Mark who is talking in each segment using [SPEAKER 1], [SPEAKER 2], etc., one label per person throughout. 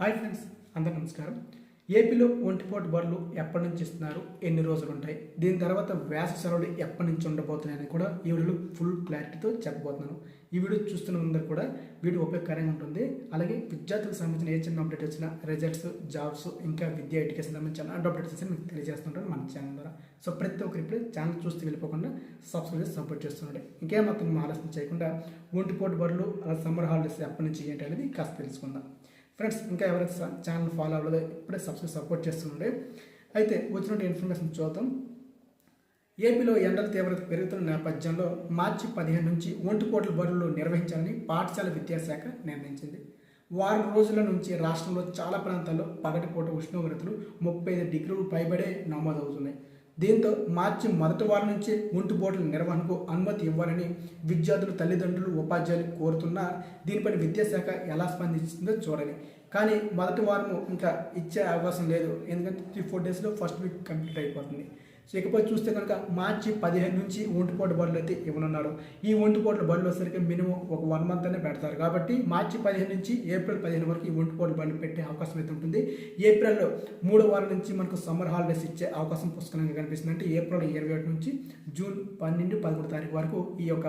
[SPEAKER 1] Hi friends అందరు నమస్కారం. ఏపీలో ఒంటిపోటు బరులు ఎప్పటి నుంచి ఇస్తున్నారు? ఎన్ని రోజులు ఉంటాయి? దీని తర్వాత వేస సెలవులు ఎప్పటి నుంచి ఉండబోతున్నాయని కూడా ఈ వీడియోలో ఫుల్ క్లారిటీతో చెప్పబోతున్నాను. ఈ వీడియో చూస్తున్న అందరూ కూడా వీడియో ఉపయోగకరంగా ఉంటుంది. అలాగే విద్యార్థులకు సంబంధించిన ఏ చిన్న అప్డేట్ వచ్చినా రిజల్ట్స్ జాబ్స్ ఇంకా విద్యా ఎడ్యుకేషన్ సంబంధించిన అలాంటి అప్డేట్స్ వచ్చి మీకు తెలియజేస్తుంటాను మన ఛానల్ ద్వారా. సో ప్రతి ఒక్కరు ఇప్పుడు ఛానల్ చూస్తూ వెళ్ళిపోకుండా సబ్స్క్రైబ్ చేసి సపోర్ట్ చేస్తున్నాడు ఇంకేమాత్రం ఆలోచన చేయకుండా ఒంటిపోటు బరులు అలా సమ్మర్ హాలిడేస్ ఎప్పటి నుంచి ఏంటి అనేది కాస్త తెలుసుకుందాం. ఫ్రెండ్స్ ఇంకా ఎవరైతే ఛానల్ ఫాలో అవ్వలేదో ఇప్పుడే సబ్స్క్రైబ్ సపోర్ట్ చేస్తుండే. అయితే వచ్చినటువంటి ఇన్ఫర్మేషన్ చూద్దాం. ఏపీలో ఎండల తీవ్రత పెరుగుతున్న నేపథ్యంలో మార్చి పదిహేను నుంచి ఒంటి కోట్ల బరువులు నిర్వహించాలని పాఠశాల విద్యాశాఖ నిర్ణయించింది. వారం రోజుల నుంచి రాష్ట్రంలో చాలా ప్రాంతాల్లో పగటిపూట ఉష్ణోగ్రతలు ముప్పై ఐదు డిగ్రీలు పైబడే నమోదవుతున్నాయి. దీంతో మార్చి మొదటి వారం నుంచి ఒంటిపోట్ల నిర్వహణకు అనుమతి ఇవ్వాలని విద్యార్థులు తల్లిదండ్రులు ఉపాధ్యాయులు కోరుతున్నా దీనిపై విద్యాశాఖ ఎలా స్పందిస్తుందో చూడాలి కానీ మొదటి వారము ఇంకా ఇచ్చే అవకాశం లేదు. ఎందుకంటే త్రీ ఫోర్ డేస్లో ఫస్ట్ వీక్ కంప్లీట్ అయిపోతుంది. సో ఇకపోతే చూస్తే కనుక మార్చి పదిహేను నుంచి ఒంటిపోటు బడులు అయితే ఇవ్వనున్నారు. ఈ ఒంటిపోట్ల బడులు వచ్చేసరికి మినిమం ఒక వన్ మంత్ అనే పెడతారు. కాబట్టి మార్చి పదిహేను నుంచి ఏప్రిల్ పదిహేను వరకు ఈ ఒంటిపోట్ల బడులు పెట్టే అవకాశం అయితే ఉంటుంది. ఏప్రిల్లో మూడో వారం నుంచి మనకు సమ్మర్ హాలిడేస్ ఇచ్చే అవకాశం పుష్కలంగా కనిపిస్తుంది. అంటే ఏప్రిల్ ఇరవై ఒకటి నుంచి జూన్ పన్నెండు పదమూడు తారీఖు వరకు ఈ యొక్క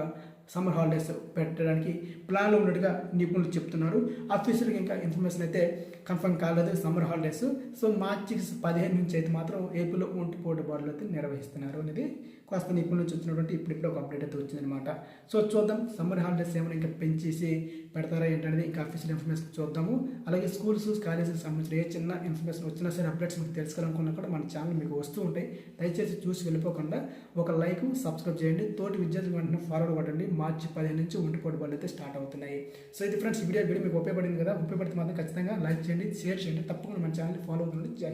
[SPEAKER 1] సమ్మర్ హాలిడేస్ పెట్టడానికి ప్లాన్లో ఉన్నట్టుగా నిపుణులు చెప్తున్నారు. అఫీషియల్గా ఇంకా ఇన్ఫర్మేషన్ అయితే కన్ఫర్మ్ కాలేదు సమ్మర్ హాలిడేస్. సో మార్చి పదిహేను నుంచి అయితే మాత్రం ఏపీలో ఒంటిపోటు బాడీలు అయితే నిర్వహిస్తున్నారు అనేది కాస్త నిపుణుల నుంచి వచ్చినటువంటి ఇప్పుడిప్పుడు ఒక అప్డేట్ అయితే వచ్చిందనమాట సో చూద్దాం సమ్మర్ హాలిడేస్ ఏమైనా ఇంకా పెంచేసి పెడతారా ఏంటనేది ఇంకా అఫీషియల్ ఇన్ఫర్మేషన్ చూద్దాము. అలాగే స్కూల్స్ కాలేజెస్ సంబంధించిన ఏ చిన్న ఇన్ఫర్మేషన్ వచ్చినా సరే అప్డేట్స్ మీకు తెలుసుకోవాలనుకున్నా కూడా మన ఛానల్ మీకు వస్తూ ఉంటాయి. దయచేసి చూసి వెళ్ళిపోకుండా ఒక లైక్ సబ్స్క్రైబ్ చేయండి. తోటి విద్యార్థులు వెంటనే ఫార్వర్డ్ పడండి మార్చి పదిహేను నుంచి ఒంటిపోటు బళ్ళు అయితే స్టార్ట్ అవుతున్నాయి. సో ఇది ఫ్రెండ్స్ ఈ వీడియో వీడియో మీకు ఉపయోగపడింది కదా? ఉపయోగపడితే మాత్రం ఖచ్చితంగా లైక్ చేయండి షేర్ చేయండి. తప్పకుండా మన ఛానల్ ఫాలో అవుతుంది జై